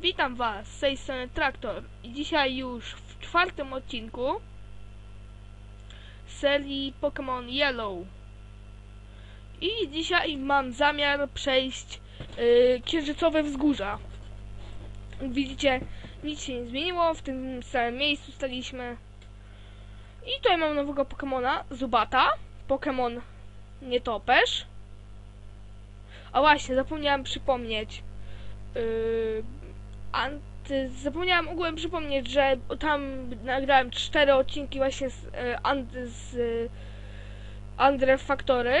Witam Was, z tej strony Traktor i dzisiaj już w czwartym odcinku serii Pokémon Yellow. I dzisiaj mam zamiar przejść yy, Księżycowe Wzgórza. Widzicie, nic się nie zmieniło, w tym samym miejscu staliśmy. I tutaj mam nowego Pokemona, Zubata, Pokémon Nietoperz. A właśnie, zapomniałem przypomnieć. Yy, Anty, zapomniałam ogółem przypomnieć, że tam nagrałem cztery odcinki właśnie z, e, and, z e, Andre Factory.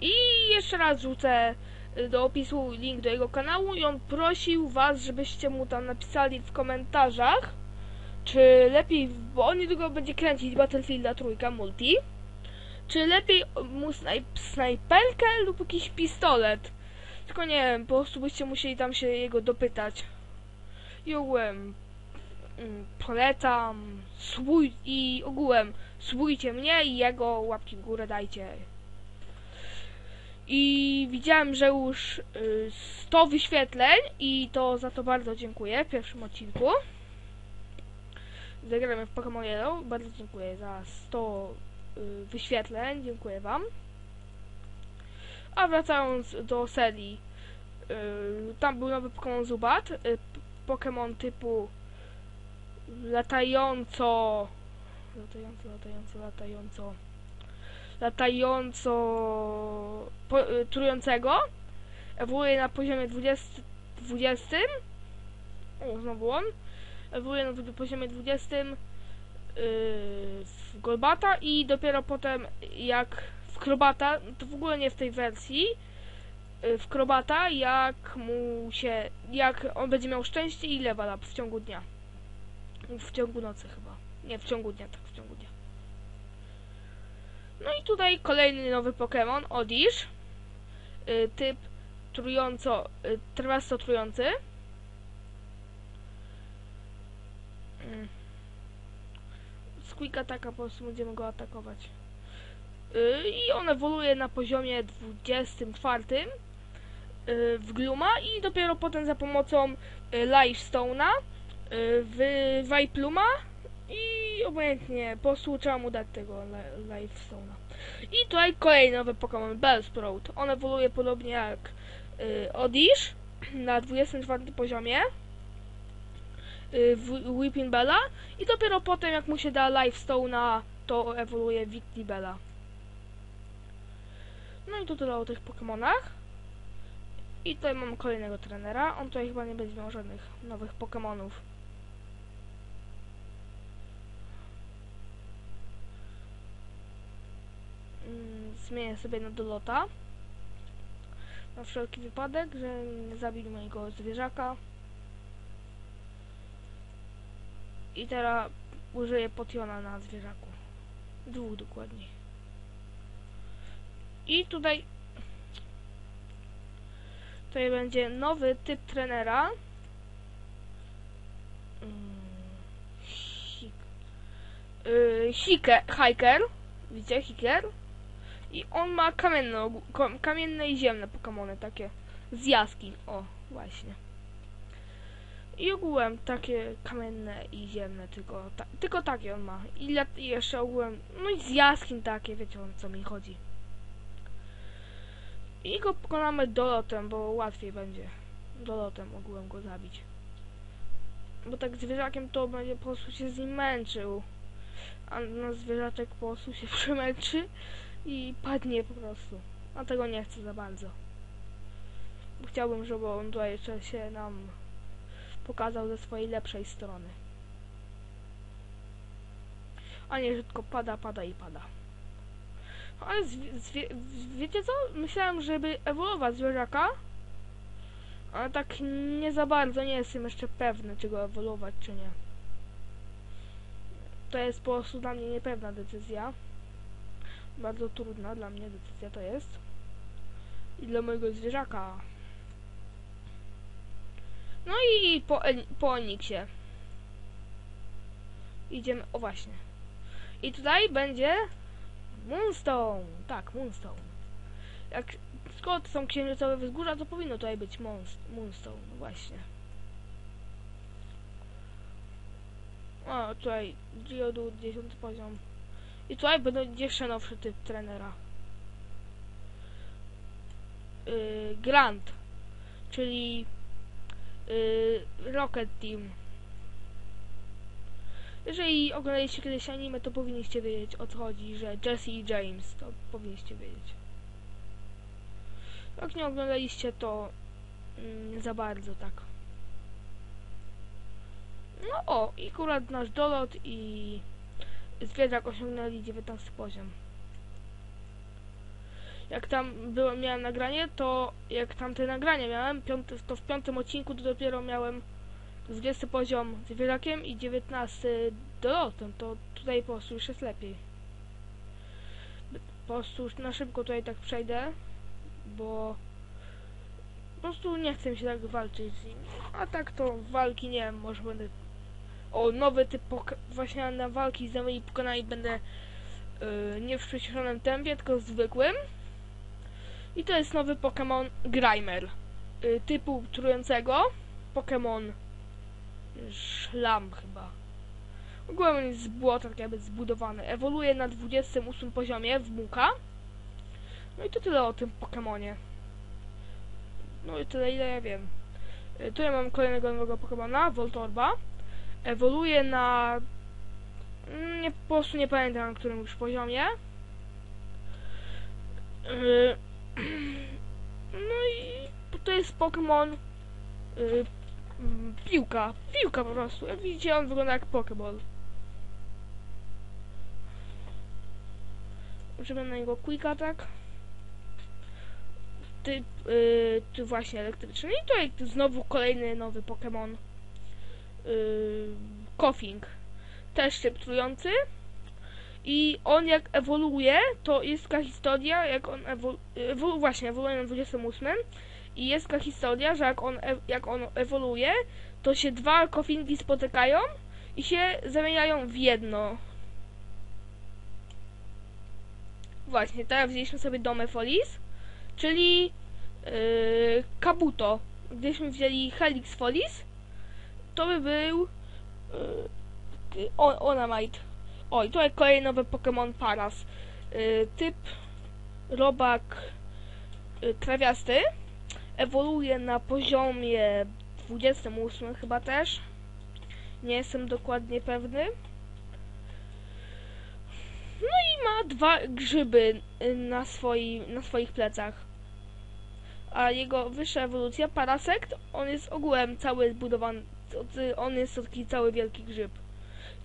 I jeszcze raz rzucę e, do opisu link do jego kanału i on prosił was, żebyście mu tam napisali w komentarzach, czy lepiej, bo on niedługo będzie kręcić Battlefielda trójka multi, czy lepiej mu snajp, snajperkę lub jakiś pistolet. Tylko nie wiem, po prostu byście musieli tam się jego dopytać. I ogółem mm, polecam swój i ogółem subujcie mnie i jego łapki w górę dajcie. I widziałem, że już y, 100 wyświetleń i to za to bardzo dziękuję w pierwszym odcinku. Zagramy w Pokémon Yellow. Bardzo dziękuję za 100 y, wyświetleń. Dziękuję wam. A wracając do serii, yy, tam był nowy Pokémon Zubat, yy, Pokémon typu latająco, latająco, latająco, latająco, latająco, po, yy, trującego, ewoluuje na poziomie 20, 20, o, znowu on, ewoluuje na poziomie 20 yy, w Golbata i dopiero potem jak w Krobata, to w ogóle nie w tej wersji, y, w Krobata, jak mu się, jak on będzie miał szczęście i level up w ciągu dnia. W ciągu nocy chyba. Nie, w ciągu dnia, tak, w ciągu dnia. No i tutaj kolejny nowy Pokémon, Odish. Y, typ trująco, y, trwasto trujący. Mm. Squeak ataka, po prostu będziemy go atakować. Y, i on ewoluuje na poziomie 24 y, w Gluma i dopiero potem za pomocą y, Lifestone'a w Vipluma i obojętnie po trzeba mu dać tego li- Lifestone'a. I tutaj kolejny nowy Pokémon Bellsprout. On ewoluuje podobnie jak Odish na 24 poziomie w Weeping Bella i dopiero potem jak mu się da Lifestone'a to ewoluuje Victibella. No i to tyle o tych Pokemonach. I tutaj mamy kolejnego trenera. On tutaj chyba nie będzie miał żadnych nowych Pokemonów. Mm, Zmienię sobie na Dolota. Na wszelki wypadek, że nie zabił mojego zwierzaka. I teraz użyję potiona na zwierzaku. Dwóch dokładniej. I tutaj tutaj będzie nowy typ trenera. Mm, Hik. Yy, Hike, hiker. Widzicie, hiker. I on ma kamienne, kamienne i ziemne Pokemony, takie z jaskiń. O, właśnie. I ogółem takie kamienne i ziemne, tylko, ta, tylko takie on ma. I jeszcze ogółem, no i z jaskiń takie, wiecie o co mi chodzi. I go pokonamy dolotem, bo łatwiej będzie dolotem ogółem go zabić. Bo tak zwierzakiem to będzie po prostu się z nim męczył. A no zwierzaczek po prostu się przemęczy i padnie po prostu. A tego nie chcę za bardzo. Chciałbym, żeby on tutaj jeszcze się nam pokazał ze swojej lepszej strony. A nie, że tylko pada, pada i pada. Ale wiecie co? Myślałem, żeby ewoluować zwierzaka, ale tak nie za bardzo nie jestem jeszcze pewny, czy go ewoluować, czy nie. To jest po prostu dla mnie niepewna decyzja. Bardzo trudna dla mnie decyzja to jest. I dla mojego zwierzaka. No i po, po. Idziemy, o właśnie. I tutaj będzie Moonstone! Tak, Moonstone. Jak skoro są księżycowe wzgórza, to powinno tutaj być Moonstone, no właśnie. O, tutaj Geodu 10 poziom. I tutaj będą jeszcze nowszy typ trenera. Yy, Grant, czyli yy, Rocket Team. Jeżeli oglądaliście kiedyś anime, to powinniście wiedzieć o co chodzi, że Jesse i James, to powinniście wiedzieć. Jak nie oglądaliście, to mm, za bardzo tak. No o, i akurat nasz dolot i zwierzak osiągnęli 19 poziom. Jak tam było, miałem nagranie, to jak tamte nagranie miałem, to w piątym odcinku to dopiero miałem 20 poziom zwierzakiem i 19 dolotem, to tutaj po prostu już jest lepiej. Po prostu już na szybko tutaj tak przejdę, bo po prostu nie chcę się tak walczyć z nim. A tak to walki nie wiem, może będę o nowy typ właśnie na walki z nowymi pokonami będę yy, nie w przyspieszonym tempie, tylko zwykłym. I to jest nowy Pokémon Grimer. Yy, typu trującego. Pokémon Szlam chyba. Ogółem jest z błota, tak jakby zbudowany. Ewoluuje na 28 poziomie w Muka. No i to tyle o tym Pokemonie. No i tyle ile ja wiem. Y, Tu ja mam kolejnego nowego Pokemona, Voltorba. Ewoluuje na... mm, Nie, po prostu nie pamiętam na którym już poziomie. Y, No i to jest Pokémon mm, piłka. Piłka po prostu. Jak widzicie on wygląda jak Pokéball. Użymy na niego Quick Attack. Typ, yy, typ właśnie elektryczny. I tutaj znowu kolejny nowy Pokémon. Yy. Też typ trujący. I on jak ewoluuje, to jest taka historia, jak on ewolu ewolu właśnie ewoluuje na 28. I jest taka historia, że jak on, e- jak on ewoluuje, to się dwa kofingi spotykają i się zamieniają w jedno. Właśnie, teraz wzięliśmy sobie Dome Folis, czyli yy, Kabuto. Gdybyśmy wzięli Helix Folis, to by był yy, on, Onamite. Oj, tutaj kolejny nowy Pokémon Paras. Yy, typ robak yy, trawiasty. Ewoluuje na poziomie 28 chyba też. Nie jestem dokładnie pewny. No i ma dwa grzyby y, na, swoi, na swoich plecach. A jego wyższa ewolucja, Parasect, on jest ogółem cały zbudowany, on jest taki cały wielki grzyb.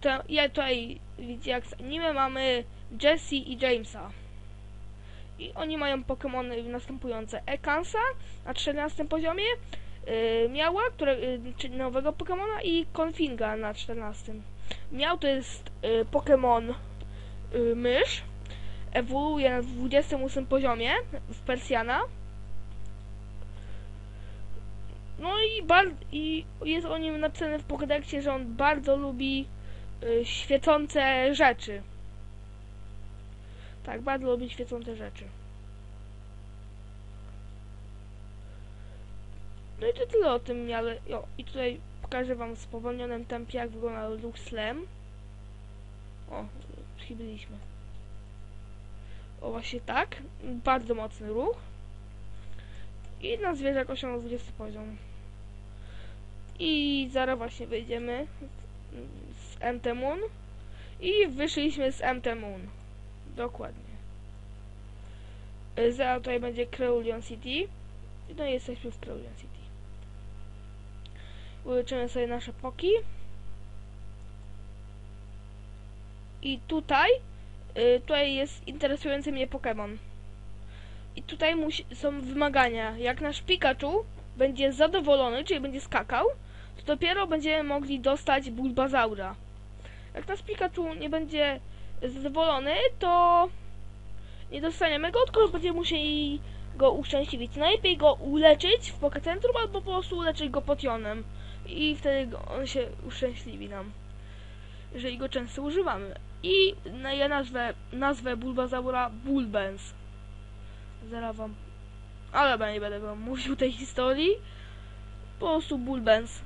To ja tutaj, jak z anime mamy Jesse i Jamesa. I oni mają Pokémony następujące Ekansa na 14 poziomie, yy, Miała, które, yy, nowego Pokémona i Confinga na 14. Miał to jest yy, Pokémon yy, mysz, ewoluuje na 28 poziomie w Persjana. No i, i jest o nim napisane w Pokédexie, że on bardzo lubi y, świecące rzeczy. Tak, bardzo lubi świecące rzeczy. No i to tyle o tym, ale jo, i tutaj pokażę wam w spowolnionym tempie, jak wygląda Lux Slam. O, chybiliśmy. O, właśnie tak. Bardzo mocny ruch. I na zwierzak osiągnął 20 poziom. I zaraz właśnie wyjdziemy z MT Moon. I wyszliśmy z MT Moon. Dokładnie. Y, Zaraz tutaj będzie Creulion City. No i jesteśmy w Creulion City. Uleczymy sobie nasze poki. I tutaj, y, tutaj jest interesujący mnie Pokémon. I tutaj są wymagania. Jak nasz Pikachu będzie zadowolony, czyli będzie skakał, to dopiero będziemy mogli dostać Bulbazaura. Jak nasz Pikachu nie będzie zadowolony, to nie dostaniemy go, tylko będziemy musieli go uszczęśliwić. Najlepiej go uleczyć w Pokecentrum albo po prostu uleczyć go potionem. I wtedy on się uszczęśliwi nam. Jeżeli go często używamy. I ja nazwę, nazwę Bulbazaura Bulbens. Zaraz wam... Ale nie będę wam mówił tej historii. Po prostu Bulbens.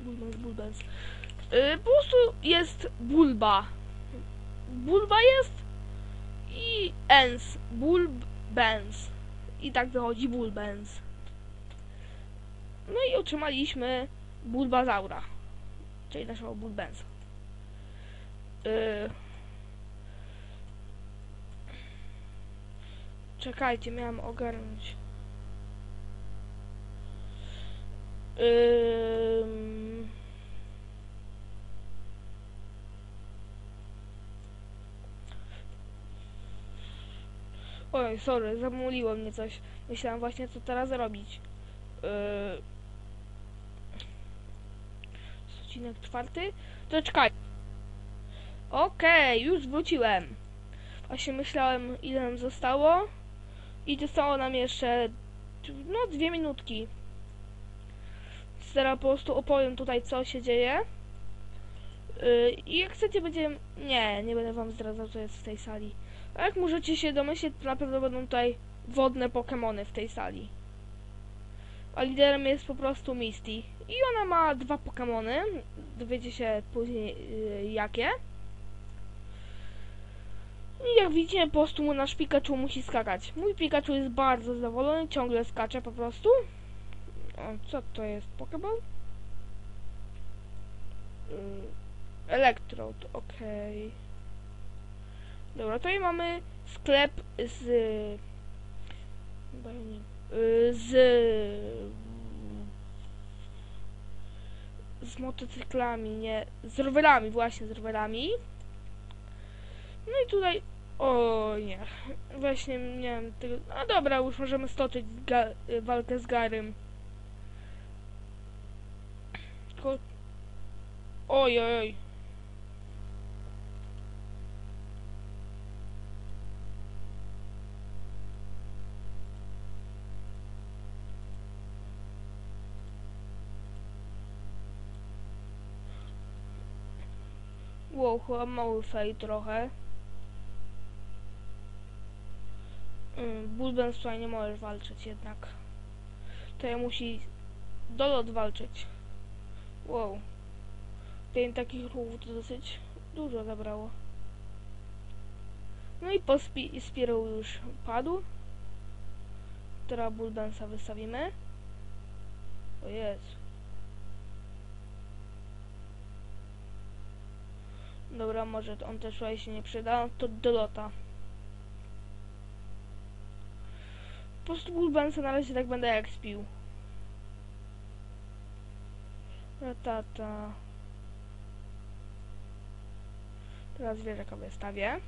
Bulbens, Bulbens. Y, po prostu jest bulba. Bulba jest i ens. Bulb Benz. I tak wychodzi Bulbens. No i otrzymaliśmy Bulbazaura. Czyli naszego Bulbensa. Y, Czekajcie, miałem ogarnąć. Ym... Oj, sorry, zamuliło mnie coś. Myślałem właśnie, co teraz robić. Yy... Odcinek czwarty? To czekaj. Okej, już wróciłem. Właśnie myślałem, ile nam zostało. I zostało nam jeszcze, no, dwie minutki. Teraz po prostu opowiem tutaj, co się dzieje. Yy, I jak chcecie, będzie... Nie, nie będę wam zdradzał, co jest w tej sali. A jak możecie się domyśleć, to na pewno będą tutaj wodne Pokémony w tej sali. A liderem jest po prostu Misty. I ona ma dwa Pokémony. Dowiecie się później yy, jakie. I jak widzicie, po prostu nasz Pikachu musi skakać. Mój Pikachu jest bardzo zadowolony, ciągle skacze po prostu. O, co to jest? Pokeball? Yy, Electrode, okej. Dobra, tutaj mamy sklep z... chyba nie- Z... Z motocyklami, nie... Z rowerami, właśnie z rowerami. No i tutaj... O nie, właśnie nie wiem tego... No dobra, już możemy stoczyć ga... y, walkę z Garym. Tylko... Oj, oj, oj. Wow, chyba mały fej trochę. Mm, Bulben tutaj nie możesz walczyć jednak. To musi Dolot walczyć. Wow. Pięć takich ruchów to dosyć dużo zabrało. No i po spi- Spirou już padł. Teraz Bulbensa wystawimy. O jest. Dobra, może on też tutaj się nie przyda. To Dolota. Po prostu Bulbensa na razie tak będę jak spił. Tata. Teraz zwierzaka wystawię.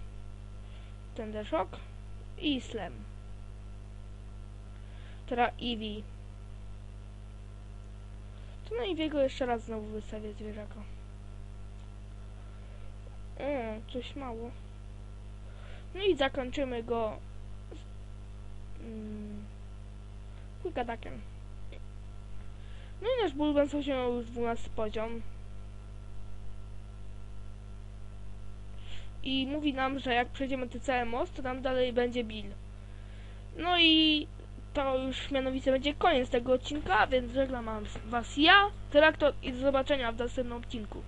Ten deszok. I Slem. Teraz Eevee. To na Eevee'ego jeszcze raz znowu wystawię zwierzaka. O, coś mało. No i zakończymy go mm. No i nasz Bulbens osiągnął już 12 poziom. I mówi nam, że jak przejdziemy ten cały most, to tam dalej będzie Bill. No i to już mianowicie będzie koniec tego odcinka, więc żegnam was ja, Traktor i do zobaczenia w następnym odcinku.